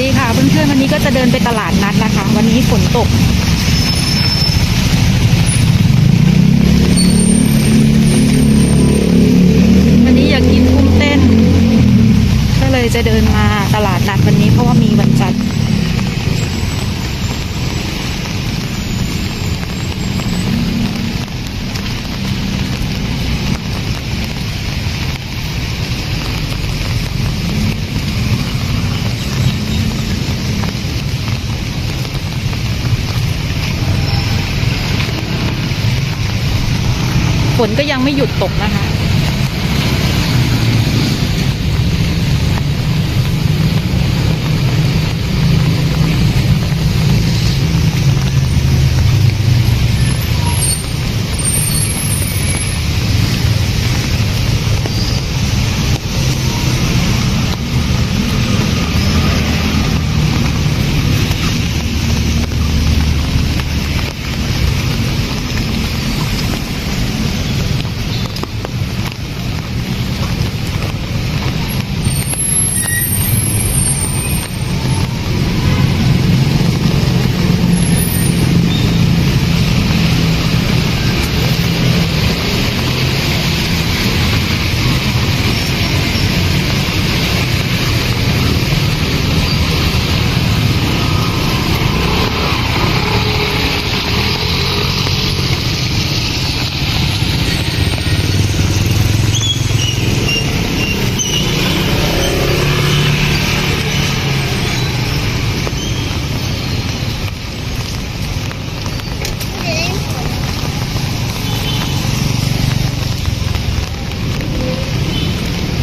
ดีค่ะเพื่อนๆวันนี้ก็จะเดินไปตลาดนัดนะคะ วันนี้ฝนตก วันนี้อยากกินกุ้งเต้น ก็เลยจะเดินมาตลาดนัดวันนี้เพราะว่ามีวันจันทร์ ฝนก็ยังไม่หยุดตกนะคะ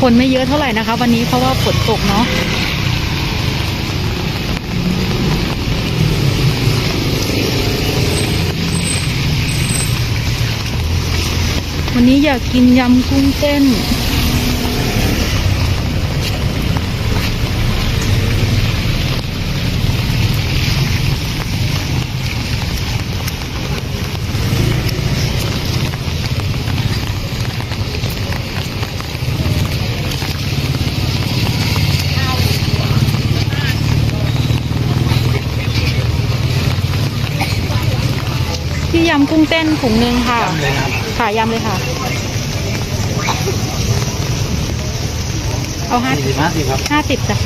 คนไม่เยอะเท่าไหร่นะคะ วันนี้เพราะว่าฝนตกเนาะวันนี้อยากกินยำกุ้งเต้น พี่ยำกุ้งเต้นถุงหนึ่งค่ะเลยครับค่ะยำเลยค่ะ เอาห้าสี่สิบห้าสิบครับห้าสิบจ้ะ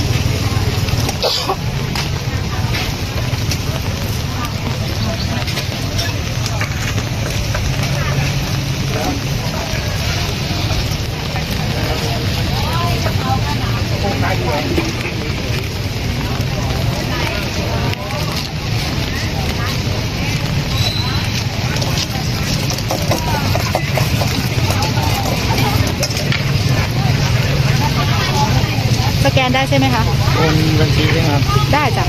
ได้ใช่ไหมคะโอนบัญชีใช่ไหมครับ ได้จ้ะ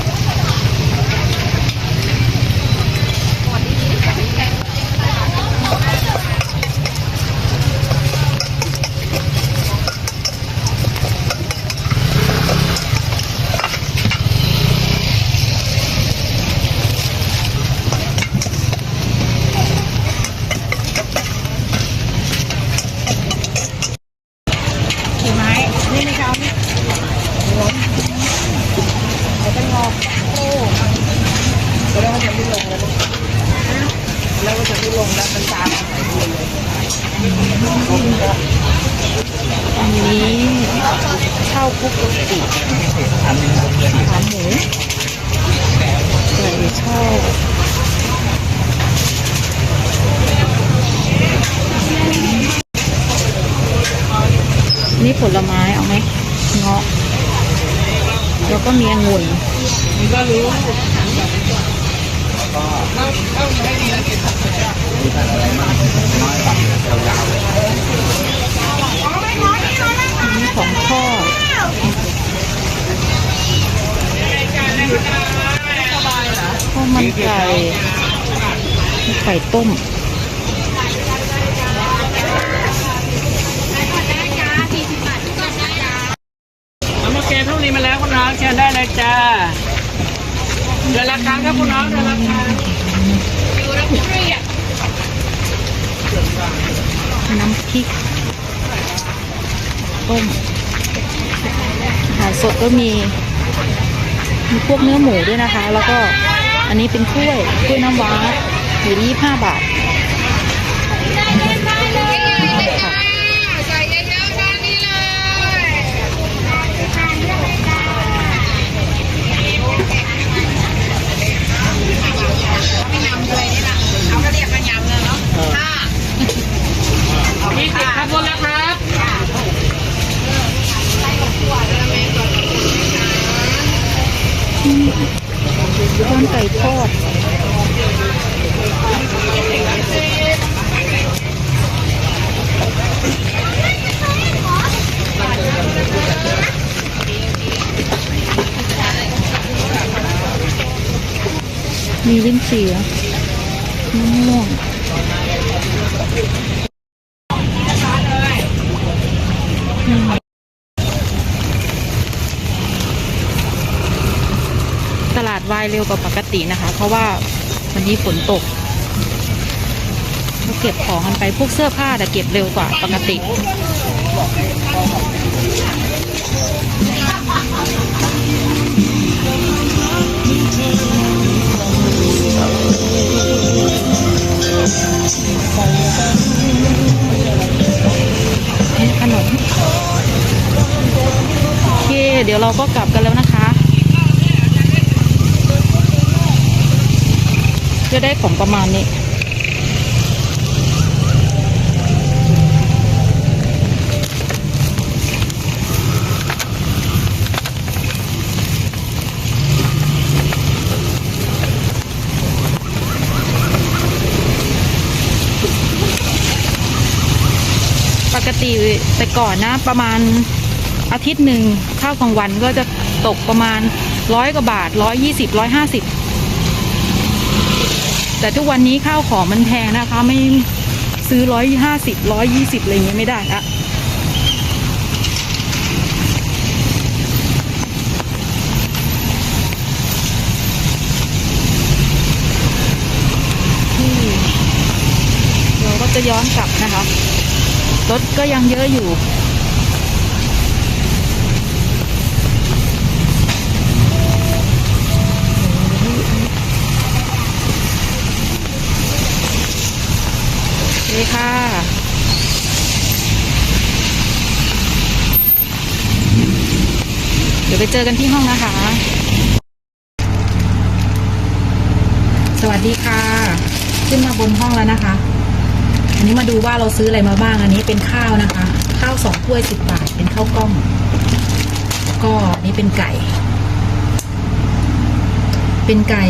กี่ไม้ นี่ไม่เอานี่ล้มแล้วก็งอกโอ้แล้วก็จะไม่ลงแล้วแล้วก็จะไม่ลงแล้วมันตามมาไหนเลย อันนี้ข้าวคุกกะปิอันนี้ผมเรียนขาหมูไก่ชอบนี่ผลไม้เอาไหมเงาะแล้วก็มีองุ่นมันก็รู้มีทานอะไรมากน้อยครับยาวอันนี้ของทอดข้าวมันไก่มี ไก่ต้ม เอามาเกณฑ์เท่านี้มาแล้วคุณน้องเชิญได้เลยจ้าเดือนละครั้งครับคุณน้องเดือนละครั้งน้ำพริก ต้มอาหารสดก็มีมีพวกเนื้อหมูด้วยนะคะ แล้วก็อันนี้เป็นกล้วยกล้วยน้ำว้า อยู่ที่25บาทค่ะ ใส่เยอะๆด้านนี้เลย เอากระเดียบกระยำเลยเนาะค่ะนี่ติดขบวนแล้วครับ ก้อนไก่ทอด มีลิ้นเหรอมะม่วงตลาดวายเร็วกว่าปกตินะคะ เพราะว่าวันนี้ฝนตกเก็บของกันไปพวกเสื้อผ้าแต่เก็บเร็วกว่าปกติ นี่ขนมโอเค เดี๋ยวเราก็กลับกันแล้วนะคะ จะได้ของประมาณนี้ ติแต่ก่อนนะประมาณอาทิตย์หนึ่งข้าวกลางวันก็จะตกประมาณร้อยกว่าบาทร้อยยี่สิบร้อยห้าสิบแต่ทุกวันนี้ข้าวของมันแพงนะคะไม่ซื้อร้อยห้าสิบร้อยยี่สิบอะไรเงี้ยไม่ได้ละเราก็จะย้อนกลับนะคะ รถก็ยังเยอะอยู่โอเคค่ะ เดี๋ยวไปเจอกันที่ห้องนะคะ สวัสดีค่ะ ขึ้นมาบนห้องแล้วนะคะ นนี้มาดูว่าเราซื้ออะไรมาบ้าง อันนี้เป็นข้าวนะคะ ข้าวสองถ้วยสิบบาท เป็นข้าวกล้อง ก็นนี้เป็นไก่ เป็นไก่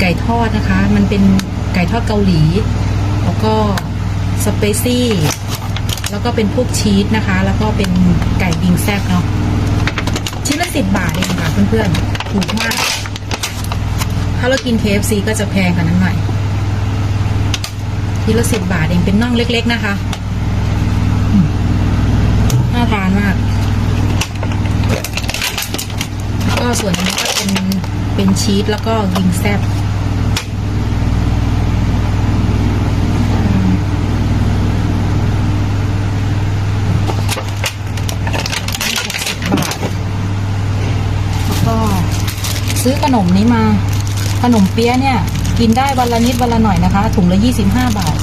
ไก่ทอดนะคะ มันเป็นไก่ทอดเกาหลี แล้วก็สเปซี่ แล้วก็เป็นพวกชีสนะคะ แล้วก็เป็นไก่บิงแซบเนาะ ชิ้นละสิบบาทเองค่ะเพื่อนๆ ถูกมาก ถ้าเรากิน KFC ก็จะแพงกว่านั้นหน่อย ทีละสิบบาทเองเป็นน่องเล็ก ๆ นะคะน่าทานมาก แล้วก็ส่วนนี้ก็เป็นเป็นชีสแล้วก็วิงแซบหกสิบบาทแล้วก็ซื้อขนมนี้มา ขนมเปี๊ยะเนี่ย กินได้วันละนิดวันละหน่อยนะคะ ถุงละยี่สิบห้าบาท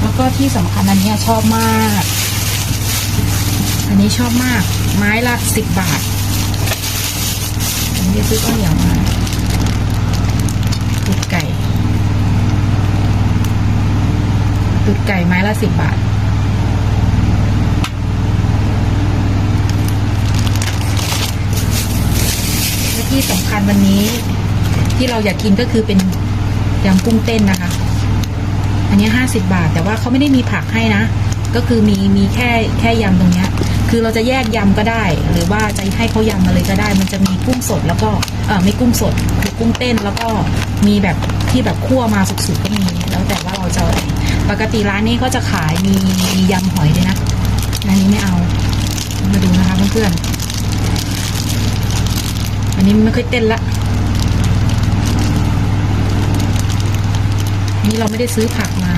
แล้วก็ที่สำคัญอันนี้ชอบมาก อันนี้ชอบมาก ไม้ละสิบบาทอันนี้ซื้อข้าวเหนียวมาตูดไก่ตูดไก่ไม้ละสิบบาท และ ที่สำคัญวันนี้ ที่เราอยากกินก็คือเป็นยำกุ้งเต้นนะคะ อันนี้ห้าสิบาท แต่ว่าเขาไม่ได้มีผักให้นะ ก็คือมีมีแค่แค่ยำตรงเนี้ย คือเราจะแยกยำก็ได้ หรือว่าจะให้เขายำมาเลยก็ได้ มันจะมีกุ้งสดแล้วก็เออไม่กุ้งสดคือกุ้งเต้นแล้วก็มีแบบที่แบบคั่วมาสุกๆก็มีแล้วแต่ว่าเราจะปกติร้านนี้ก็จะขายมีมียำหอยด้วยนะร้านนี้ไม่เอา มาดูนะคะเพื่อนๆ อันนี้ไม่ค่อยเต้นละนนี่เราไม่ได้ซื้อผักมา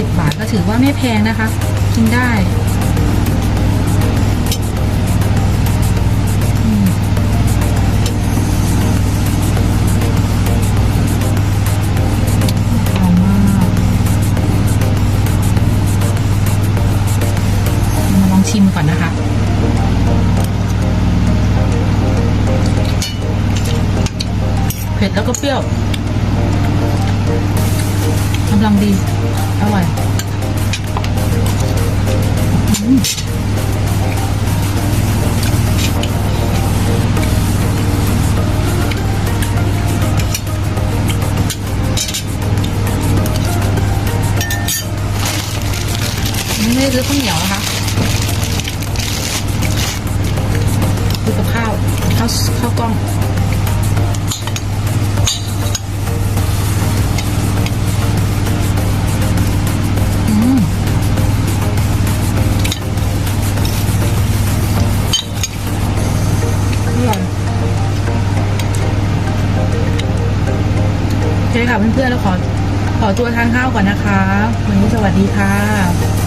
สิบบาทก็ถือว่าไม่แพงนะคะ กินได้หอมมากมาลองชิมก่อนนะคะ เผ็ดแล้วก็เปรี้ยว กำลังดี อร่อยอืมไม่ได้ซื้อข้าวเหนียวนะคะซื้อกับข้าวข้าวข้าวกล้อง เพื่อนๆเราขอขอตัวทานข้าวก่อนนะคะ วันนี้สวัสดีค่ะ